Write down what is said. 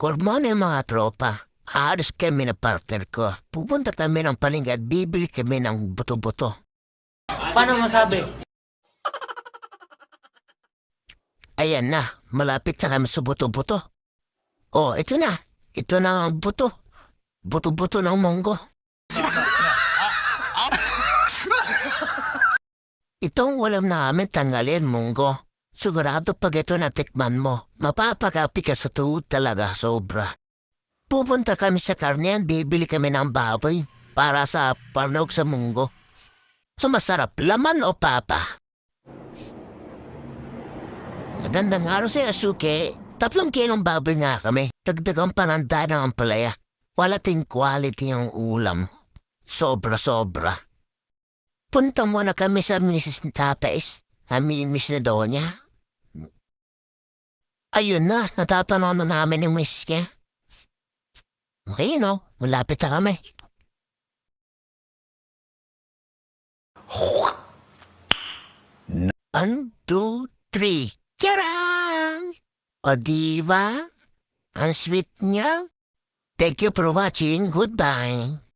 Morning mga tropa. Aalis kami na partner ko. Pupunta kami ng palengke at bibili kami ng buto-buto. Paano masabi? Ayan na, malapit na kami sa buto-buto. Oh, ito na. Ito na ang buto. Buto-buto ng monggo. Itong walam namin tanggalin, monggo. Sigurado pag ito natikman mo, mapapakapi ka sa tuhod talaga sobra. Pupunta kami sa karnian, bibili kami ng baboy para sa panog sa munggo. So masarap, laman o papa? Magandang araw sa Asuke. Tatlong kilong baboy nga kami. Dagdagang pananda ng ampalaya. Wala ting quality ang ulam. Sobra-sobra. Punta muna kami sa Mrs. Tapes. Kami Miss na Donya. Ayun na, natatanaw na namin yung miss niya. Okay, no? Malapit na kami. One, two, three. Charang! O diba? Ang sweet niya. Thank you for watching. Goodbye.